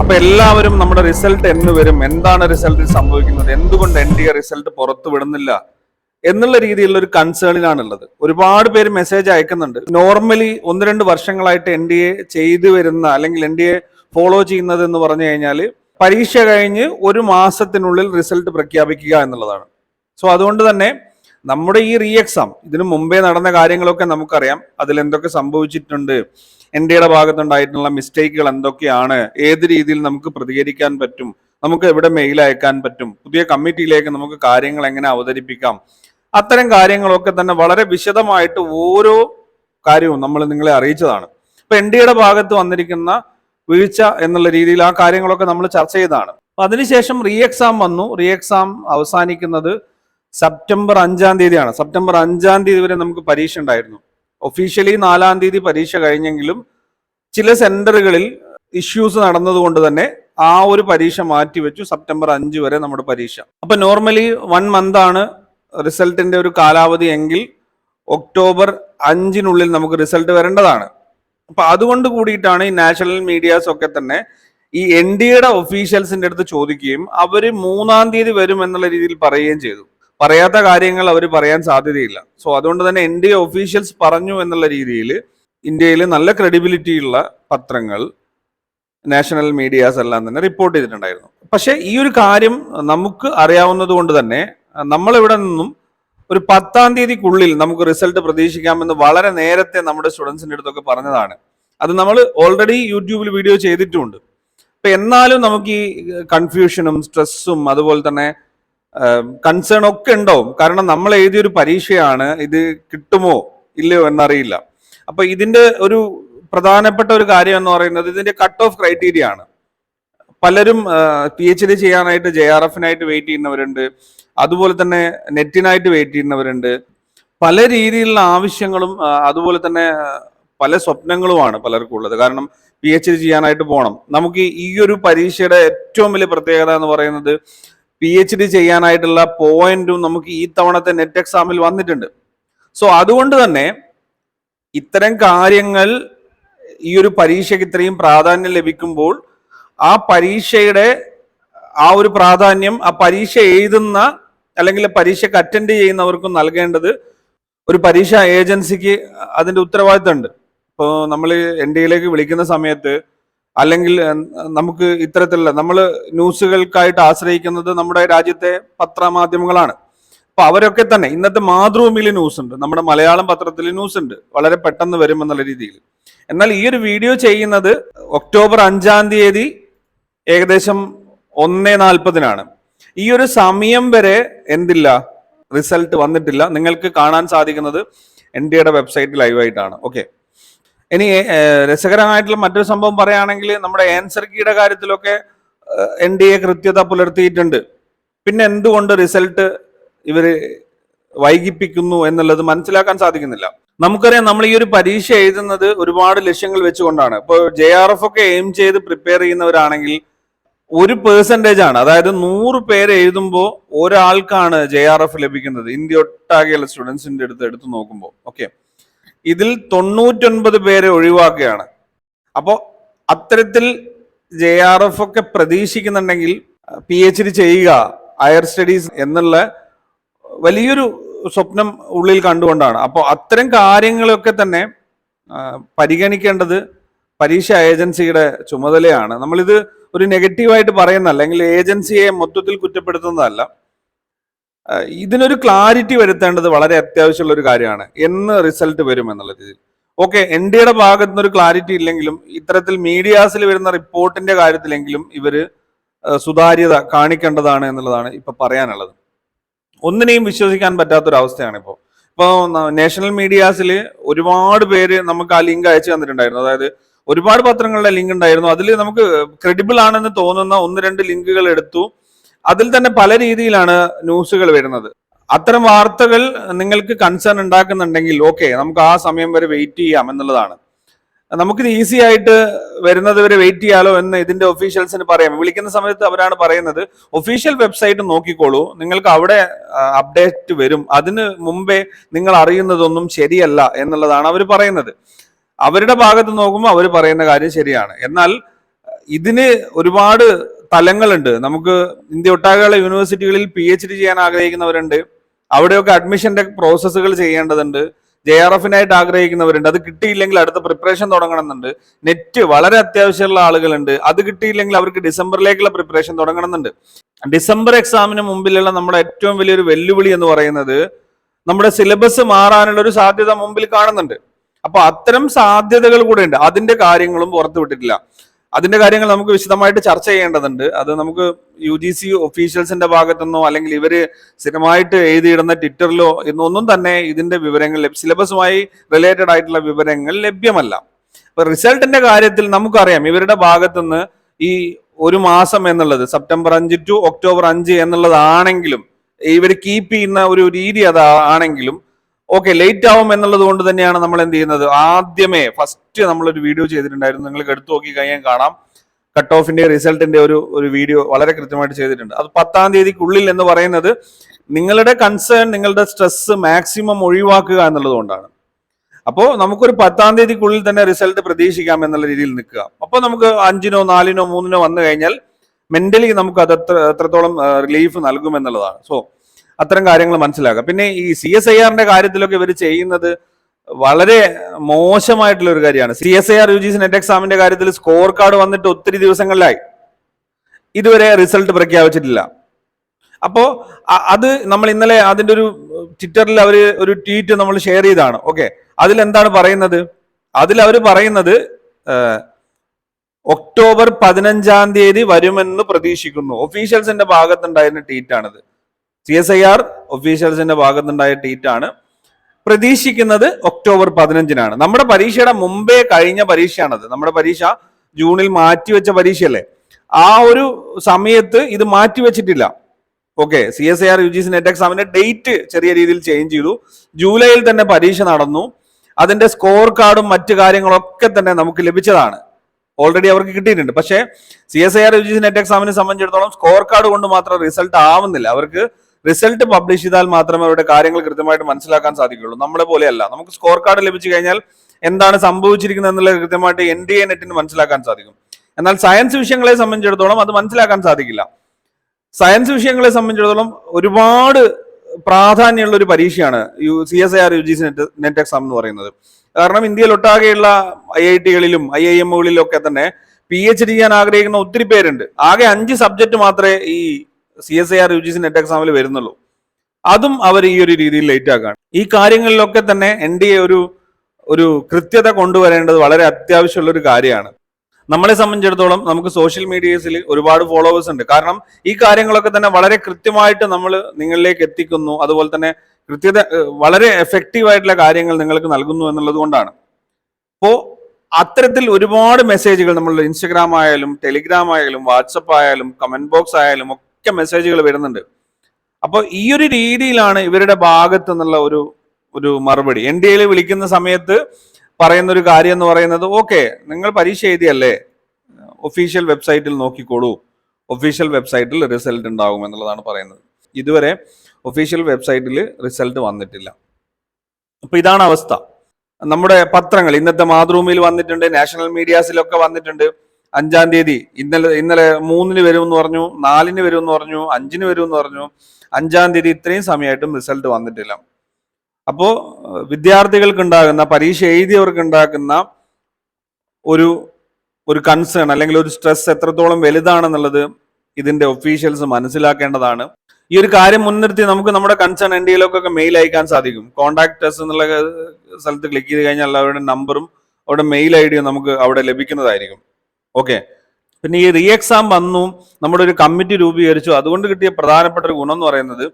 അപ്പൊ എല്ലാവരും നമ്മുടെ റിസൾട്ട് എന്ന് വരും. എന്താണ് റിസൾട്ടിൽ സംഭവിക്കുന്നത്? എന്തുകൊണ്ട് എൻ ഡി എ റിസൾട്ട് പുറത്തു വിടുന്നില്ല? എന്നുള്ള രീതിയിലുള്ള ഒരു കൺസേണിലാണുള്ളത് ഒരുപാട് പേര് മെസ്സേജ് അയക്കുന്നുണ്ട്. നോർമലി ഒന്ന് രണ്ട് വർഷങ്ങളായിട്ട് എൻ ഡി എ ചെയ്തു വരുന്ന അല്ലെങ്കിൽ എൻ ഡി എ ഫോളോ ചെയ്യുന്നത് എന്ന് പറഞ്ഞു കഴിഞ്ഞാൽ പരീക്ഷ കഴിഞ്ഞ് ഒരു മാസത്തിനുള്ളിൽ റിസൾട്ട് പ്രഖ്യാപിക്കുക എന്നുള്ളതാണ്. സോ അതുകൊണ്ട് തന്നെ നമ്മുടെ ഈ റീ എക്സാം ഇതിനു മുമ്പേ നടന്ന കാര്യങ്ങളൊക്കെ നമുക്കറിയാം. അതിൽ എന്തൊക്കെ സംഭവിച്ചിട്ടുണ്ട് ഇന്ത്യയുടെ ഭാഗത്തുണ്ടായിട്ടുള്ള മിസ്റ്റേക്കുകൾ എന്തൊക്കെയാണ് ഏത് രീതിയിൽ നമുക്ക് പ്രതികരിക്കാൻ പറ്റും നമുക്ക് എവിടെ മെയിൽ അയക്കാൻ പറ്റും പുതിയ കമ്മിറ്റിയിലേക്ക് നമുക്ക് കാര്യങ്ങൾ എങ്ങനെ അവതരിപ്പിക്കാം. അത്തരം കാര്യങ്ങളൊക്കെ തന്നെ വളരെ വിശദമായിട്ട് ഓരോ കാര്യവും നമ്മൾ നിങ്ങളെ അറിയിച്ചതാണ്. ഇപ്പൊ എൻ ഡിയുടെ ഭാഗത്ത് വന്നിരിക്കുന്ന വീഴ്ച എന്നുള്ള രീതിയിൽ ആ കാര്യങ്ങളൊക്കെ നമ്മൾ ചർച്ച ചെയ്തതാണ്. അതിനുശേഷം റീ എക്സാം വന്നു. റീ എക്സാം അവസാനിക്കുന്നത് സെപ്റ്റംബർ അഞ്ചാം തീയതിയാണ്. സെപ്റ്റംബർ അഞ്ചാം തീയതി വരെ നമുക്ക് പരീക്ഷ ഉണ്ടായിരുന്നു. ഒഫീഷ്യലി നാലാം തീയതി പരീക്ഷ കഴിഞ്ഞെങ്കിലും ചില സെന്ററുകളിൽ ഇഷ്യൂസ് നടന്നതുകൊണ്ട് തന്നെ ആ ഒരു പരീക്ഷ മാറ്റിവെച്ചു സെപ്റ്റംബർ അഞ്ച് വരെ നമ്മുടെ പരീക്ഷ. അപ്പൊ നോർമലി വൺ മന്ത് ആണ് റിസൾട്ടിന്റെ ഒരു കാലാവധി എങ്കിൽ ഒക്ടോബർ അഞ്ചിനുള്ളിൽ നമുക്ക് റിസൾട്ട് വരേണ്ടതാണ്. അപ്പൊ അതുകൊണ്ട് കൂടിയിട്ടാണ് ഈ നാഷണൽ മീഡിയാസ് ഒക്കെ തന്നെ ഈ എൻ ഡി എയുടെ ഒഫീഷ്യൽസിന്റെ അടുത്ത് ചോദിക്കുകയും അവർ മൂന്നാം തീയതി വരും എന്നുള്ള രീതിയിൽ പറയുകയും ചെയ്തു. പറയാത്ത കാര്യങ്ങൾ അവർ പറയാൻ സാധ്യതയില്ല. സോ അതുകൊണ്ട് തന്നെ എൻ ഡി എ ഒഫീഷ്യൽസ് പറഞ്ഞു എന്നുള്ള രീതിയിൽ ഇന്ത്യയിൽ നല്ല ക്രെഡിബിലിറ്റി ഉള്ള പത്രങ്ങൾ നാഷണൽ മീഡിയാസ് എല്ലാം തന്നെ റിപ്പോർട്ട് ചെയ്തിട്ടുണ്ടായിരുന്നു. പക്ഷേ ഈ ഒരു കാര്യം നമുക്ക് അറിയാവുന്നത് കൊണ്ട് തന്നെ നമ്മളിവിടെ നിന്നും ഒരു പത്താം തീയതിക്കുള്ളിൽ നമുക്ക് റിസൾട്ട് പ്രതീക്ഷിക്കാമെന്ന് വളരെ നേരത്തെ നമ്മുടെ സ്റ്റുഡൻസിന്റെ അടുത്തൊക്കെ പറഞ്ഞതാണ്. അത് നമ്മൾ ഓൾറെഡി യൂട്യൂബിൽ വീഡിയോ ചെയ്തിട്ടുമുണ്ട് അപ്പം എന്നാലും നമുക്ക് ഈ കൺഫ്യൂഷനും സ്ട്രെസ്സും അതുപോലെ തന്നെ കൺസേൺ ഒക്കെ ഉണ്ടാവും. കാരണം നമ്മൾ എഴുതിയൊരു പരീക്ഷയാണ് ഇത് കിട്ടുമോ ഇല്ലയോ എന്നറിയില്ല. അപ്പൊ ഇതിന്റെ ഒരു പ്രധാനപ്പെട്ട ഒരു കാര്യം എന്ന് പറയുന്നത് ഇതിന്റെ കട്ട് ഓഫ് ക്രൈറ്റീരിയ ആണ്. പലരും പി എച്ച് ഡി ചെയ്യാനായിട്ട് ജെ ആർ എഫിനായിട്ട് വെയിറ്റ് ചെയ്യുന്നവരുണ്ട്. അതുപോലെ തന്നെ നെറ്റിനായിട്ട് വെയിറ്റ് ചെയ്യുന്നവരുണ്ട്. പല രീതിയിലുള്ള ആവശ്യങ്ങളും അതുപോലെ തന്നെ പല സ്വപ്നങ്ങളുമാണ് പലർക്കും ഉള്ളത്. കാരണം പി എച്ച് ഡി ചെയ്യാനായിട്ട് പോകണം നമുക്ക് ഈ ഒരു പരീക്ഷയുടെ ഏറ്റവും വലിയ പ്രത്യേകത എന്ന് പറയുന്നത് പി എച്ച് ഡി ചെയ്യാനായിട്ടുള്ള പോയിന്റും നമുക്ക് ഈ തവണത്തെ നെറ്റ് എക്സാമിൽ വന്നിട്ടുണ്ട്. സോ അതുകൊണ്ട് തന്നെ ഇത്തരം കാര്യങ്ങൾ ഈ ഒരു പരീക്ഷയ്ക്ക് ഇത്രയും പ്രാധാന്യം ലഭിക്കുമ്പോൾ ആ പരീക്ഷയുടെ ആ ഒരു പ്രാധാന്യം ആ പരീക്ഷ എഴുതുന്ന അല്ലെങ്കിൽ പരീക്ഷയ്ക്ക് അറ്റൻഡ് ചെയ്യുന്നവർക്കും നൽകേണ്ടത് ഒരു പരീക്ഷ ഏജൻസിക്ക് അതിന്റെ ഉത്തരവാദിത്തമുണ്ട്. ഇപ്പോൾ നമ്മൾ എൻ ഡിയിലേക്ക് വിളിക്കുന്ന സമയത്ത് അല്ലെങ്കിൽ നമുക്ക് ഇത്തരത്തിലുള്ള നമ്മൾ ന്യൂസുകൾക്കായിട്ട് ആശ്രയിക്കുന്നത് നമ്മുടെ രാജ്യത്തെ പത്രമാധ്യമങ്ങളാണ്. അപ്പൊ അവരൊക്കെ തന്നെ ഇന്നത്തെ മാതൃഭൂമിയിൽ ന്യൂസ് ഉണ്ട് നമ്മുടെ മലയാളം പത്രത്തിൽ ന്യൂസ് ഉണ്ട് വളരെ പെട്ടെന്ന് വരും എന്നുള്ള രീതിയിൽ. എന്നാൽ ഈ ഒരു വീഡിയോ ചെയ്യുന്നത് ഒക്ടോബർ അഞ്ചാം തീയതി ഏകദേശം ഒന്നേ നാൽപ്പതിനാണ്. ഈ ഒരു സമയം വരെ എന്തില്ല റിസൾട്ട് വന്നിട്ടില്ല നിങ്ങൾക്ക് കാണാൻ സാധിക്കുന്നത് എൻ വെബ്സൈറ്റ് ലൈവായിട്ടാണ്. ഓക്കെ. ഇനി രസകരമായിട്ടുള്ള മറ്റൊരു സംഭവം പറയുകയാണെങ്കിൽ നമ്മുടെ ആൻസർ കീയുടെ കാര്യത്തിലൊക്കെ എൻ ഡി എ കൃത്യത പുലർത്തിയിട്ടുണ്ട്. പിന്നെ എന്തുകൊണ്ട് റിസൾട്ട് ഇവർ വൈകിപ്പിക്കുന്നു എന്നുള്ളത് മനസ്സിലാക്കാൻ സാധിക്കുന്നില്ല. നമുക്കറിയാം നമ്മൾ ഈ ഒരു പരീക്ഷ എഴുതുന്നത് ഒരുപാട് ലക്ഷ്യങ്ങൾ വെച്ചുകൊണ്ടാണ്. ഇപ്പോൾ ജെ ആർ എഫ് ഒക്കെ എയിം ചെയ്ത് പ്രിപ്പയർ ചെയ്യുന്നവരാണെങ്കിൽ ഒരു പേഴ്സന്റേജ് ആണ്. അതായത് നൂറ് പേര് എഴുതുമ്പോൾ ഒരാൾക്കാണ് ജെ ആർ എഫ് ലഭിക്കുന്നത്. ഇന്ത്യ ഒട്ടാകെയുള്ള സ്റ്റുഡൻസിന്റെ അടുത്ത് എടുത്ത് നോക്കുമ്പോൾ. ഓക്കെ ഇതിൽ തൊണ്ണൂറ്റൊൻപത് പേരെ ഒഴിവാക്കുകയാണ്. അപ്പോൾ അത്തരത്തിൽ ജെ ആർ എഫ് ഒക്കെ പ്രതീക്ഷിക്കുന്നുണ്ടെങ്കിൽ പി എച്ച് ഡി ചെയ്യുക ഹയർ സ്റ്റഡീസ് എന്നുള്ള വലിയൊരു സ്വപ്നം ഉള്ളിൽ കണ്ടുകൊണ്ടാണ്. അപ്പോൾ അത്തരം കാര്യങ്ങളൊക്കെ തന്നെ പരിഗണിക്കേണ്ടത് പരീക്ഷ ഏജൻസിയുടെ ചുമതലയാണ്. നമ്മളിത് ഒരു നെഗറ്റീവായിട്ട് പറയുന്നതല്ല അല്ലെങ്കിൽ ഏജൻസിയെ മൊത്തത്തിൽ കുറ്റപ്പെടുത്തുന്നതല്ല. ഇതിനൊരു ക്ലാരിറ്റി വരുത്തേണ്ടത് വളരെ അത്യാവശ്യമുള്ള ഒരു കാര്യമാണ്. എന്ന് റിസൾട്ട് വരും എന്നുള്ള രീതിയിൽ. ഓക്കെ എൻ ഡിയുടെ എയുടെ നിന്ന് ഒരു ക്ലാരിറ്റി ഇല്ലെങ്കിലും ഇത്തരത്തിൽ മീഡിയാസിൽ വരുന്ന റിപ്പോർട്ടിന്റെ കാര്യത്തിലെങ്കിലും ഇവർ സുതാര്യത കാണിക്കേണ്ടതാണ് എന്നുള്ളതാണ് ഇപ്പൊ പറയാനുള്ളത്. ഒന്നിനെയും വിശ്വസിക്കാൻ പറ്റാത്തൊരവസ്ഥയാണ് ഇപ്പോൾ ഇപ്പോൾ നാഷണൽ മീഡിയാസിൽ ഒരുപാട് പേര് നമുക്ക് ആ ലിങ്ക് അയച്ചു തന്നിട്ടുണ്ടായിരുന്നു. അതായത് ഒരുപാട് പത്രങ്ങളുടെ ലിങ്ക് ഉണ്ടായിരുന്നു. അതിൽ നമുക്ക് ക്രെഡിബിൾ ആണെന്ന് തോന്നുന്ന ഒന്ന് രണ്ട് ലിങ്കുകൾ എടുത്തു. അതിൽ തന്നെ പല രീതിയിലാണ് ന്യൂസുകൾ വരുന്നത്. അത്തരം വാർത്തകൾ നിങ്ങൾക്ക് കൺസേൺ ഉണ്ടാക്കുന്നുണ്ടെങ്കിൽ ഓക്കെ നമുക്ക് ആ സമയം വരെ വെയിറ്റ് ചെയ്യാം എന്നുള്ളതാണ്. നമുക്കിത് ഈസി ആയിട്ട് വരുന്നത് വരെ വെയിറ്റ് ചെയ്യാലോ എന്ന് ഇതിന്റെ ഒഫീഷ്യൽസിന് പറയാം. വിളിക്കുന്ന സമയത്ത് അവരാണ് പറയുന്നത് ഒഫീഷ്യൽ വെബ്സൈറ്റ് നോക്കിക്കോളൂ. നിങ്ങൾക്ക് അവിടെ അപ്ഡേറ്റ് വരും. അതിന് മുമ്പേ നിങ്ങൾ അറിയുന്നതൊന്നും ശരിയല്ല എന്നുള്ളതാണ് അവർ പറയുന്നത്. അവരുടെ ഭാഗത്ത് നോക്കുമ്പോൾ അവർ പറയുന്ന കാര്യം ശരിയാണ്. എന്നാൽ ഇതിന് ഒരുപാട് തലങ്ങളുണ്ട്. നമുക്ക് ഇന്ത്യ ഒട്ടാകെയുള്ള യൂണിവേഴ്സിറ്റികളിൽ പി എച്ച് ഡി ചെയ്യാൻ ആഗ്രഹിക്കുന്നവരുണ്ട്. അവിടെയൊക്കെ അഡ്മിഷന്റെ പ്രോസസ്സുകൾ ചെയ്യേണ്ടതുണ്ട്. ജെ ആർ എഫിനായിട്ട് ആഗ്രഹിക്കുന്നവരുണ്ട്. അത് കിട്ടിയില്ലെങ്കിൽ അടുത്ത പ്രിപ്പറേഷൻ തുടങ്ങണമെന്നുണ്ട്. നെറ്റ് വളരെ അത്യാവശ്യമുള്ള ആളുകളുണ്ട്. അത് കിട്ടിയില്ലെങ്കിൽ അവർക്ക് ഡിസംബറിലേക്കുള്ള പ്രിപ്പറേഷൻ തുടങ്ങണമെന്നുണ്ട്. ഡിസംബർ എക്സാമിന് മുമ്പിലുള്ള നമ്മുടെ ഏറ്റവും വലിയൊരു വെല്ലുവിളി എന്ന് പറയുന്നത് നമ്മുടെ സിലബസ് മാറാനുള്ള ഒരു സാധ്യത മുമ്പിൽ കാണുന്നുണ്ട്. അപ്പൊ അത്തരം സാധ്യതകൾ കൂടെ ഉണ്ട്. അതിന്റെ കാര്യങ്ങളും പുറത്തു വിട്ടിട്ടില്ല അതിന്റെ കാര്യങ്ങൾ നമുക്ക് വിശദമായിട്ട് ചർച്ച ചെയ്യേണ്ടതുണ്ട്. അത് നമുക്ക് യു ജി സി ഒഫീഷ്യൽസിന്റെ ഭാഗത്തുനിന്നോ അല്ലെങ്കിൽ ഇവർ സ്ഥിരമായിട്ട് എഴുതിയിടുന്ന ട്വിറ്ററിലോ എന്നൊന്നും തന്നെ ഇതിന്റെ വിവരങ്ങൾ സിലബസുമായി റിലേറ്റഡ് ആയിട്ടുള്ള വിവരങ്ങൾ ലഭ്യമല്ല. അപ്പൊ റിസൾട്ടിന്റെ കാര്യത്തിൽ നമുക്കറിയാം ഇവരുടെ ഭാഗത്തുനിന്ന് ഈ ഒരു മാസം എന്നുള്ളത് സെപ്റ്റംബർ അഞ്ച് ടു ഒക്ടോബർ അഞ്ച് എന്നുള്ളതാണെങ്കിലും ഇവർ കീപ്പ് ചെയ്യുന്ന ഒരു രീതി അതാണെങ്കിലും ഓക്കെ ലേറ്റ് ആവും എന്നുള്ളത് കൊണ്ട് തന്നെയാണ് നമ്മൾ എന്ത് ചെയ്യുന്നത്? ആദ്യമേ ഫസ്റ്റ് നമ്മളൊരു വീഡിയോ ചെയ്തിട്ടുണ്ടായിരുന്നു. നിങ്ങൾക്ക് എടുത്തു നോക്കി കഴിയാൻ കാണാം. കട്ട് ഓഫിന്റെ റിസൾട്ടിന്റെ ഒരു ഒരു വീഡിയോ വളരെ കൃത്യമായിട്ട് ചെയ്തിട്ടുണ്ട്. അത് പത്താം തീയതിക്കുള്ളിൽ എന്ന് പറയുന്നത് നിങ്ങളുടെ കൺസേൺ നിങ്ങളുടെ സ്ട്രെസ് മാക്സിമം ഒഴിവാക്കുക എന്നുള്ളത് കൊണ്ടാണ്. അപ്പോൾ നമുക്കൊരു പത്താം തീയതിക്കുള്ളിൽ തന്നെ റിസൾട്ട് പ്രതീക്ഷിക്കാം എന്നുള്ള രീതിയിൽ നിൽക്കുക. അപ്പോൾ നമുക്ക് അഞ്ചിനോ നാലിനോ മൂന്നിനോ വന്നു കഴിഞ്ഞാൽ മെന്റലി നമുക്ക് അത് എത്ര എത്രത്തോളം റിലീഫ് നൽകുമെന്നുള്ളതാണ് സോ അത്തരം കാര്യങ്ങൾ മനസ്സിലാക്കുക. പിന്നെ ഈ സി എസ് ഐ ആറിന്റെ കാര്യത്തിലൊക്കെ ഇവർ ചെയ്യുന്നത് വളരെ മോശമായിട്ടുള്ള ഒരു കാര്യമാണ്. C S I R U G C NET എക്സാമിന്റെ കാര്യത്തിൽ സ്കോർ കാർഡ് വന്നിട്ട് ഒത്തിരി ദിവസങ്ങളിലായി. ഇതുവരെ റിസൾട്ട് പ്രഖ്യാപിച്ചിട്ടില്ല. അപ്പോ അത് നമ്മൾ ഇന്നലെ അതിന്റെ ഒരു ട്വിറ്ററിൽ അവർ ഒരു ട്വീറ്റ് നമ്മൾ ഷെയർ ചെയ്താണ്. ഓക്കെ. അതിൽ എന്താണ് പറയുന്നത്? അതിൽ അവർ പറയുന്നത് ഒക്ടോബർ പതിനഞ്ചാം തീയതി വരുമെന്ന് പ്രതീക്ഷിക്കുന്നു. ഒഫീഷ്യൽസിന്റെ ഭാഗത്തുണ്ടായിരുന്ന ട്വീറ്റ് ആണിത് സി എസ് ഐ ആർ ഒഫീഷ്യൽസിന്റെ ഭാഗത്തുണ്ടായ ട്വീറ്റ് ആണ്. പ്രതീക്ഷിക്കുന്നത് ഒക്ടോബർ പതിനഞ്ചിനാണ്. നമ്മുടെ പരീക്ഷയുടെ മുമ്പേ കഴിഞ്ഞ പരീക്ഷയാണത്. നമ്മുടെ പരീക്ഷ ജൂണിൽ മാറ്റിവെച്ച പരീക്ഷയല്ലേ? ആ ഒരു സമയത്ത് ഇത് മാറ്റിവെച്ചിട്ടില്ല. Okay C S I R U G C NET എക്സാമിന്റെ ഡേറ്റ് ചെറിയ രീതിയിൽ ചേഞ്ച് ചെയ്തു. ജൂലൈയിൽ തന്നെ പരീക്ഷ നടന്നു. അതിന്റെ സ്കോർ കാർഡും മറ്റു കാര്യങ്ങളൊക്കെ തന്നെ നമുക്ക് ലഭിച്ചതാണ്. ഓൾറെഡി അവർക്ക് കിട്ടിയിട്ടുണ്ട്. പക്ഷേ C S I R U G C NET എക്സാമിനെ സംബന്ധിച്ചിടത്തോളം സ്കോർ കാർഡ് കൊണ്ട് മാത്രം റിസൾട്ട് ആവുന്നില്ല. അവർക്ക് റിസൾട്ട് പബ്ലിഷ് ചെയ്താൽ മാത്രമേ അവരുടെ കാര്യങ്ങൾ കൃത്യമായിട്ട് മനസ്സിലാക്കാൻ സാധിക്കുകയുള്ളൂ. നമ്മളെ പോലെയല്ല. നമുക്ക് സ്കോർ കാർഡ് ലഭിച്ചു കഴിഞ്ഞാൽ എന്താണ് സംഭവിച്ചിരിക്കുന്നത് എന്നുള്ളത് കൃത്യമായിട്ട് എൻ ഡി എ നെറ്റിന് മനസ്സിലാക്കാൻ സാധിക്കും. എന്നാൽ സയൻസ് വിഷയങ്ങളെ സംബന്ധിച്ചിടത്തോളം അത് മനസ്സിലാക്കാൻ സാധിക്കില്ല. സയൻസ് വിഷയങ്ങളെ സംബന്ധിച്ചിടത്തോളം ഒരുപാട് പ്രാധാന്യമുള്ള ഒരു പരീക്ഷയാണ് U C S I R U G C NET NET exam എന്ന് പറയുന്നത്. കാരണം ഇന്ത്യയിൽ ഒട്ടാകെയുള്ള ഐ ഐ ടികളിലും ഐ ഐ എമ്മുകളിലും ഒക്കെ തന്നെ പി എച്ച് ഡി ചെയ്യാൻ ആഗ്രഹിക്കുന്ന ഒത്തിരി പേരുണ്ട്. ആകെ അഞ്ച് സബ്ജക്ട് മാത്രമേ ഈ C S I R U G C NET എക്സാമിൽ വരുന്നുള്ളൂ. അതും അവർ ഈ ഒരു രീതിയിൽ ലേറ്റ് ആക്കാണ്. ഈ കാര്യങ്ങളിലൊക്കെ തന്നെ എൻ ഡി എ ഒരു ഒരു കൃത്യത കൊണ്ടുവരേണ്ടത് വളരെ അത്യാവശ്യമുള്ള ഒരു കാര്യമാണ്. നമ്മളെ സംബന്ധിച്ചിടത്തോളം നമുക്ക് സോഷ്യൽ മീഡിയസിൽ ഒരുപാട് ഫോളോവേഴ്സ് ഉണ്ട്. കാരണം ഈ കാര്യങ്ങളൊക്കെ തന്നെ വളരെ കൃത്യമായിട്ട് നമ്മൾ നിങ്ങളിലേക്ക് എത്തിക്കുന്നു. അതുപോലെ തന്നെ കൃത്യത വളരെ എഫക്റ്റീവ് ആയിട്ടുള്ള കാര്യങ്ങൾ നിങ്ങൾക്ക് നൽകുന്നു എന്നുള്ളത് കൊണ്ടാണ്. അപ്പോ അത്തരത്തിൽ ഒരുപാട് മെസ്സേജുകൾ നമ്മൾ ഇൻസ്റ്റഗ്രാം ആയാലും ടെലിഗ്രാം ആയാലും വാട്സപ്പ് ആയാലും കമന്റ് ബോക്സ് ആയാലും ഒക്കെ മെസ്സേജുകൾ വരുന്നുണ്ട്. അപ്പോൾ ഈ ഒരു രീതിയിലാണ് ഇവരുടെ ഭാഗത്ത് നിന്നുള്ള ഒരു ഒരു മറുപടി. എൻ ഡി എയിൽ വിളിക്കുന്ന സമയത്ത് പറയുന്ന ഒരു കാര്യം എന്ന് പറയുന്നത് ഓക്കെ നിങ്ങൾ പരീക്ഷ എഴുതിയല്ലേ? ഒഫീഷ്യൽ വെബ്സൈറ്റിൽ നോക്കിക്കോളൂ. ഒഫീഷ്യൽ വെബ്സൈറ്റിൽ റിസൾട്ട് ഉണ്ടാകും എന്നുള്ളതാണ് പറയുന്നത്. ഇതുവരെ ഒഫീഷ്യൽ വെബ്സൈറ്റിൽ റിസൾട്ട് വന്നിട്ടില്ല. അപ്പൊ ഇതാണ് അവസ്ഥ. നമ്മുടെ പത്രങ്ങൾ ഇന്നത്തെ മാതൃഭൂമിയിൽ വന്നിട്ടുണ്ട് നാഷണൽ മീഡിയാസിലൊക്കെ വന്നിട്ടുണ്ട്. അഞ്ചാം തീയതി. ഇന്നലെ ഇന്നലെ മൂന്നിന് വരുമെന്ന് പറഞ്ഞു നാലിന് വരുമെന്ന് പറഞ്ഞു അഞ്ചിന് വരുമെന്ന് പറഞ്ഞു. അഞ്ചാം തീയതി ഇത്രയും സമയമായിട്ടും റിസൾട്ട് വന്നിട്ടില്ല. അപ്പോൾ ഏഹ്, വിദ്യാർത്ഥികൾക്ക് ഉണ്ടാകുന്ന പരീക്ഷ എഴുതിയവർക്ക് ഉണ്ടാക്കുന്ന ഒരു ഒരു കൺസേൺ അല്ലെങ്കിൽ ഒരു സ്ട്രെസ് എത്രത്തോളം വലുതാണെന്നുള്ളത് ഇതിന്റെ ഒഫീഷ്യൽസ് മനസ്സിലാക്കേണ്ടതാണ്. ഈ ഒരു കാര്യം മുൻനിർത്തി നമുക്ക് നമ്മുടെ കൺസേൺ എൻ ഡി എയിലൊക്കെ മെയിൽ അയക്കാൻ സാധിക്കും. കോൺടാക്ടേഴ്സ് എന്നുള്ള സ്ഥലത്ത് ക്ലിക്ക് ചെയ്ത് കഴിഞ്ഞാൽ അവരുടെ നമ്പറും അവരുടെ മെയിൽ ഐ ഡിയും നമുക്ക് അവിടെ ലഭിക്കുന്നതായിരിക്കും. ഓക്കെ പിന്നെ ഈ റീ എക്സാം വന്നു നമ്മുടെ ഒരു കമ്മിറ്റി രൂപീകരിച്ചു. അതുകൊണ്ട് കിട്ടിയ പ്രധാനപ്പെട്ട ഒരു ഗുണം എന്ന് പറയുന്നത്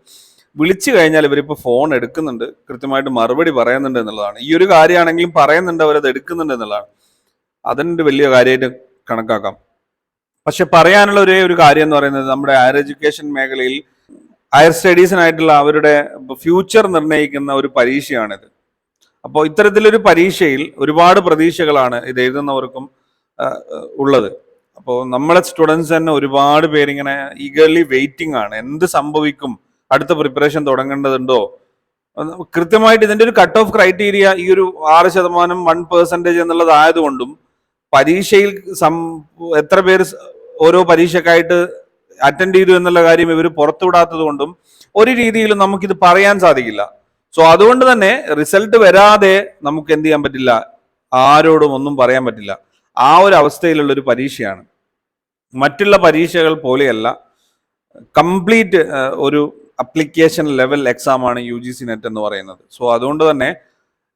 വിളിച്ചു കഴിഞ്ഞാൽ ഇവരിപ്പോൾ ഫോൺ എടുക്കുന്നുണ്ട്. കൃത്യമായിട്ട് മറുപടി പറയുന്നുണ്ട് എന്നുള്ളതാണ്. ഈ ഒരു കാര്യമാണെങ്കിലും പറയുന്നുണ്ട് അവരത് എടുക്കുന്നുണ്ട് എന്നുള്ളതാണ്. അതിന്റെ വലിയ കാര്യമായിട്ട് കണക്കാക്കാം. പക്ഷെ പറയാനുള്ള ഒരേ ഒരു കാര്യം എന്ന് പറയുന്നത് നമ്മുടെ ഹയർ എഡ്യൂക്കേഷൻ മേഖലയിൽ ഹയർ സ്റ്റഡീസിനായിട്ടുള്ള അവരുടെ ഫ്യൂച്ചർ നിർണയിക്കുന്ന ഒരു പരീക്ഷയാണിത്. അപ്പോൾ ഇത്തരത്തിലൊരു പരീക്ഷയിൽ ഒരുപാട് പ്രതീക്ഷകളാണ് ഇത് എഴുതുന്നവർക്കും ഉള്ളത്. അപ്പോൾ നമ്മളെ സ്റ്റുഡൻസ് തന്നെ ഒരുപാട് പേരിങ്ങനെ ഈഗർലി വെയിറ്റിംഗ് ആണ്. എന്ത് സംഭവിക്കും? അടുത്ത പ്രിപ്പറേഷൻ തുടങ്ങേണ്ടതുണ്ടോ? കൃത്യമായിട്ട് ഇതിന്റെ ഒരു കട്ട് ഓഫ് ക്രൈറ്റീരിയ ഈ ഒരു ആറ് ശതമാനം വൺ പെർസെന്റേജ് എന്നുള്ളതായതുകൊണ്ടും പരീക്ഷയിൽ എത്ര പേര് ഓരോ പരീക്ഷക്കായിട്ട് അറ്റൻഡ് ചെയ്തു എന്നുള്ള കാര്യം ഇവർ പുറത്തുവിടാത്തത് കൊണ്ടും ഒരു രീതിയിലും നമുക്കിത് പറയാൻ സാധിക്കില്ല. സോ അതുകൊണ്ട് തന്നെ റിസൾട്ട് വരാതെ നമുക്ക് എന്ത് ചെയ്യാൻ പറ്റില്ല? ആരോടും ഒന്നും പറയാൻ പറ്റില്ല. ആ ഒരു അവസ്ഥയിലുള്ള ഒരു പരീക്ഷയാണ്. മറ്റുള്ള പരീക്ഷകൾ പോലെയല്ല. കംപ്ലീറ്റ് ഒരു അപ്ലിക്കേഷൻ ലെവൽ എക്സാം ആണ് യു ജി സി നെറ്റ് എന്ന് പറയുന്നത്. സോ അതുകൊണ്ട് തന്നെ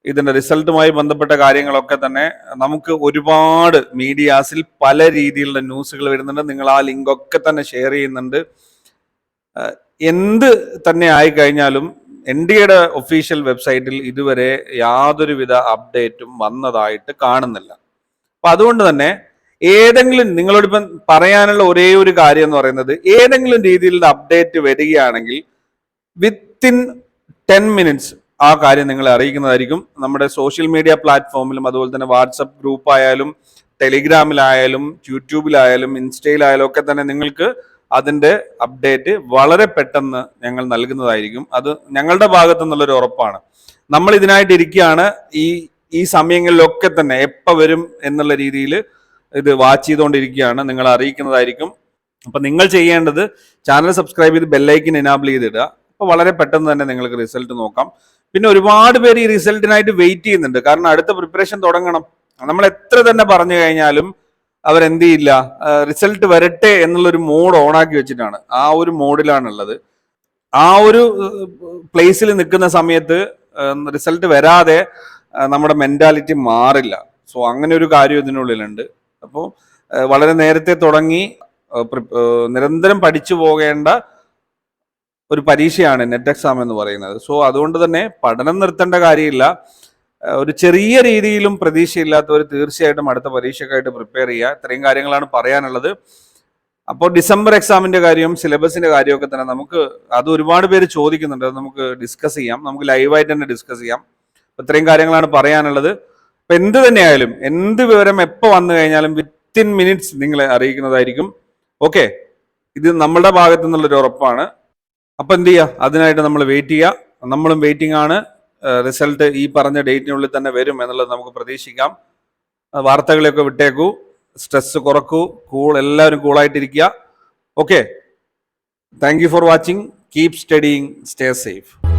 ഇതിന്റെ റിസൾട്ടുമായി ബന്ധപ്പെട്ട കാര്യങ്ങളൊക്കെ തന്നെ നമുക്ക് ഒരുപാട് മീഡിയാസിൽ പല രീതിയിലുള്ള ന്യൂസുകൾ വരുന്നുണ്ട്. നിങ്ങൾ ആ ലിങ്കൊക്കെ തന്നെ ഷെയർ ചെയ്യുന്നുണ്ട്. എന്ത് തന്നെ ആയിക്കഴിഞ്ഞാലും എൻ ഡി എയുടെ ഒഫീഷ്യൽ വെബ്സൈറ്റിൽ ഇതുവരെ യാതൊരുവിധ അപ്ഡേറ്റും വന്നതായിട്ട് കാണുന്നില്ല. അപ്പൊ അതുകൊണ്ട് തന്നെ ഏതെങ്കിലും നിങ്ങളോടിപ്പം പറയാനുള്ള ഒരേ ഒരു കാര്യം എന്ന് പറയുന്നത് ഏതെങ്കിലും രീതിയിലുള്ള അപ്ഡേറ്റ് വരികയാണെങ്കിൽ വിത്തിൻ ടെൻ മിനിറ്റ്സ് ആ കാര്യം നിങ്ങളെ അറിയിക്കുന്നതായിരിക്കും. നമ്മുടെ സോഷ്യൽ മീഡിയ പ്ലാറ്റ്ഫോമിലും അതുപോലെ തന്നെ വാട്സപ്പ് ഗ്രൂപ്പ് ആയാലും ടെലിഗ്രാമിലായാലും യൂട്യൂബിലായാലും ഇൻസ്റ്റയിലായാലും ഒക്കെ തന്നെ നിങ്ങൾക്ക് അതിന്റെ അപ്ഡേറ്റ് വളരെ പെട്ടെന്ന് ഞങ്ങൾ നൽകുന്നതായിരിക്കും. അത് ഞങ്ങളുടെ ഭാഗത്തു നിന്നുള്ളൊരു ഉറപ്പാണ്. നമ്മൾ ഇതിനായിട്ട് ഇരിക്കുകയാണ്. ഈ ഈ സമയങ്ങളിലൊക്കെ തന്നെ എപ്പോൾ വരും എന്നുള്ള രീതിയിൽ ഇത് വാച്ച് ചെയ്തുകൊണ്ടിരിക്കുകയാണ് നിങ്ങൾ അറിയിക്കുന്നതായിരിക്കും. അപ്പൊ നിങ്ങൾ ചെയ്യേണ്ടത് ചാനൽ സബ്സ്ക്രൈബ് ചെയ്ത് ബെല്ലൈക്കിൻ എനാബിൾ ചെയ്തിടുക. അപ്പോൾ വളരെ പെട്ടെന്ന് തന്നെ നിങ്ങൾക്ക് റിസൾട്ട് നോക്കാം. പിന്നെ ഒരുപാട് പേര് ഈ റിസൾട്ടിനായിട്ട് വെയിറ്റ് ചെയ്യുന്നുണ്ട്. കാരണം അടുത്ത പ്രിപ്പറേഷൻ തുടങ്ങണം. നമ്മൾ എത്ര തന്നെ പറഞ്ഞു കഴിഞ്ഞാലും അവരെന്ത് ചെയ്യില്ല. റിസൾട്ട് വരട്ടെ എന്നുള്ളൊരു മോഡ് ഓണാക്കി വെച്ചിട്ടാണ്. ആ ഒരു മോഡിലാണുള്ളത് ആ ഒരു പ്ലേസിൽ നിൽക്കുന്ന സമയത്ത് റിസൾട്ട് വരാതെ നമ്മുടെ മെന്റാലിറ്റി മാറില്ല. സോ അങ്ങനെ ഒരു കാര്യം ഇതിനുള്ളിലുണ്ട്. അപ്പോൾ വളരെ നേരത്തെ തുടങ്ങി നിരന്തരം പഠിച്ചു പോകേണ്ട ഒരു പരീക്ഷയാണ് നെറ്റ് എക്സാം എന്ന് പറയുന്നത്. സോ അതുകൊണ്ട് തന്നെ പഠനം നിർത്തേണ്ട കാര്യമില്ല. ഒരു ചെറിയ രീതിയിലും പ്രതീക്ഷയില്ലാത്തവർ തീർച്ചയായിട്ടും അടുത്ത പരീക്ഷയ്ക്കായിട്ട് പ്രിപ്പയർ ചെയ്യുക. ഇത്രയും കാര്യങ്ങളാണ് പറയാനുള്ളത്. അപ്പോൾ ഡിസംബർ എക്സാമിന്റെ കാര്യവും സിലബസിന്റെ കാര്യമൊക്കെ തന്നെ നമുക്ക് അത് ഒരുപാട് പേര് ചോദിക്കുന്നുണ്ട്. അത് നമുക്ക് ഡിസ്കസ് ചെയ്യാം. നമുക്ക് ലൈവായിട്ട് തന്നെ ഡിസ്കസ് ചെയ്യാം. ഇത്രയും കാര്യങ്ങളാണ് പറയാനുള്ളത്. അപ്പൊ എന്ത് തന്നെയായാലും എന്ത് വിവരം എപ്പോൾ വന്നു കഴിഞ്ഞാലും വിത്തിൻ മിനിറ്റ്സ് നിങ്ങളെ അറിയിക്കുന്നതായിരിക്കും. ഓക്കെ ഇത് നമ്മളുടെ ഭാഗത്തു നിന്നുള്ളൊരു ഉറപ്പാണ്. അപ്പൊ എന്ത് ചെയ്യുക അതിനായിട്ട് നമ്മൾ വെയിറ്റ് ചെയ്യുക നമ്മളും വെയിറ്റിംഗ് ആണ്. റിസൾട്ട് ഈ പറഞ്ഞ ഡേറ്റിനുള്ളിൽ തന്നെ വരും എന്നുള്ളത് നമുക്ക് പ്രതീക്ഷിക്കാം. വാർത്തകളെയൊക്കെ വിട്ടേക്കൂ. സ്ട്രെസ് കുറക്കൂ. കൂൾ എല്ലാവരും കൂളായിട്ടിരിക്കുക okay thank you for watching keep studying stay safe